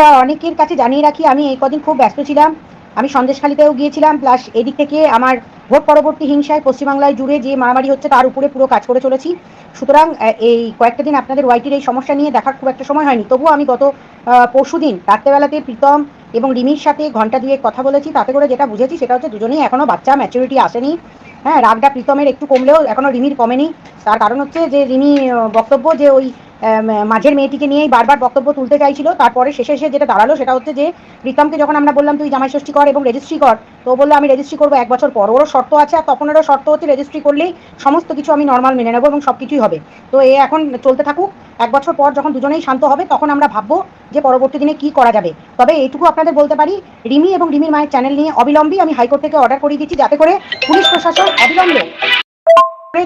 আচ্ছা অনেকের কাছে জানিয়ে রাখি, আমি এই কদিন খুব ব্যস্ত ছিলাম। আমি সন্দেশখালিতেও গিয়েছিলাম প্লাস এদিক থেকে আমার ভোট পরবর্তী হিংসায় পশ্চিমবাংলায় জুড়ে যে মারামারি হচ্ছে তার উপরে পুরো কাজ করে চলেছি। সুতরাং এই কয়েকটা দিন আপনাদের ওয়াইটির এই সমস্যা নিয়ে দেখার খুব একটা সময় হয়নি। তবুও আমি গত পরশু দিন রাত্রেবেলাতে প্রীতম এবং রিমির সাথে ঘণ্টা দুয়েক কথা বলেছি। তাতে করে যেটা বুঝেছি সেটা হচ্ছে দুজনেই এখনও বাচ্চা ম্যাচুরিটি আসেনি। হ্যাঁ রাগটা প্রীতমের একটু কমলেও এখনও রিমির কমেনি। তার কারণ হচ্ছে যে, রিমি বক্তব্য যে ওই মাঝের মেয়েটিকে নিয়েই বারবার বক্তব্য তুলতে চাইছিল, তারপরে শেষে এসে যেটা দাঁড়াল সেটা হচ্ছে যে, প্রীতমকে যখন আমরা বললাম, তুই জামাই ষষ্ঠী কর এবং রেজিস্ট্রি কর, তো বলল, আমি রেজিস্ট্রি করব এক বছর পর। ওরও শর্ত আছে, আর তখন তপনেরও শর্ত হচ্ছে রেজিস্ট্রি করলেই সমস্ত কিছু আমি নর্মাল মেনে নেব এবং সব কিছুই হবে। তো এ এখন চলতে থাকুক। এক বছর পর যখন দুজনেই শান্ত হবে, তখন আমরা ভাববো যে পরবর্তী দিনে কি করা যাবে। তবে এইটুকু আপনাদের বলতে পারি, রিমি এবং রিমির মায়ের চ্যানেল নিয়ে অবিলম্বে আমি হাইকোর্ট থেকে অর্ডার করিয়ে দিচ্ছি, যাতে করে পুলিশ প্রশাসন অবিলম্বে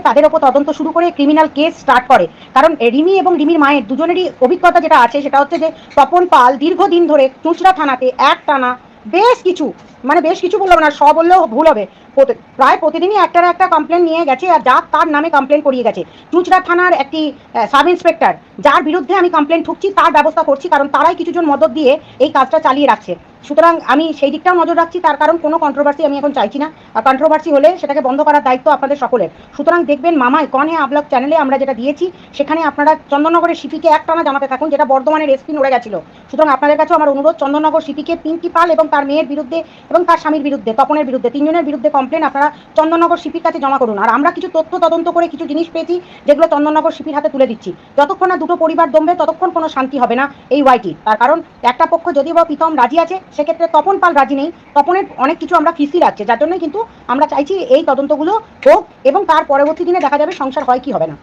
তাদের ওপর তদন্ত শুরু করে ক্রিমিনাল কেস স্টার্ট করে। কারণ রিমি এবং রিমির মায়ের দুজনেরই অভিজ্ঞতা যেটা আছে, সেটা হচ্ছে যে তপন পাল দীর্ঘদিন ধরে চুঁচড়া থানাতে এক টানা বেশ কিছু মানে বেশ কিছু বললাম না সব বললেও ভুল হবে প্রায় প্রতিদিনই একটা একটা কমপ্লেন নিয়ে গেছে আর যা তার নামে কমপ্লেন করিয়ে গেছে। চুঁচড়া থানার একটি সাব ইন্সপেক্টর যার বিরুদ্ধে আমি কমপ্লেন ঠুকছি, তার ব্যবস্থা করছি, কারণ তারাই কিছুজন মদত দিয়ে এই কাজটা চালিয়ে রাখছে। সুতরাং আমি সেই দিকটাও নজর রাখছি, তার কারণ কোনো কন্ট্রোভার্সি আমি এখন চাইছি না। আর কন্ট্রোভার্সি হলে সেটাকে বন্ধ করার দায়িত্ব আপনাদের সকলের। সুতরাং দেখবেন মামায় কনে আবলক চ্যানেলে আমরা যেটা দিয়েছি, সেখানে আপনারা চন্দননগরের সিপিকে একটানা জানাতে থাকুন, যেটা বর্ধমানের এসপি নড়ে গেছিল। সুতরাং আপনাদের কাছেও আমার অনুরোধ, চন্দননগর সিপিকে পিঙ্কি পাল এবং তার মেয়ের বিরুদ্ধে এবং তার স্বামীর বিরুদ্ধে, তপনের বিরুদ্ধে, তিনজনের বিরুদ্ধে কমপ্লেন আপনারা চন্দননগর সিপির কাছে জমা করুন। আর আমরা কিছু তথ্য তদন্ত করে কিছু জিনিস পেয়েছি, যেগুলো চন্দননগর সিপির হাতে তুলে দিচ্ছি। যতক্ষণ না দুটো পরিবার দমবে, ততক্ষণ কোনো শান্তি হবে না এই ওয়াইটি তার কারণ একটা পক্ষ যদিও বা প্রীতম রাজি আছে সেক্ষেত্রে তপন পাল রাজি নেই। তপনের অনেক কিছু আমরা ফিসি রাখছে, যার জন্যই কিন্তু আমরা চাইছি এই তদন্তগুলো হোক এবং তার পরবর্তী দিনে দেখা যাবে সংসার হয় কি হবে না।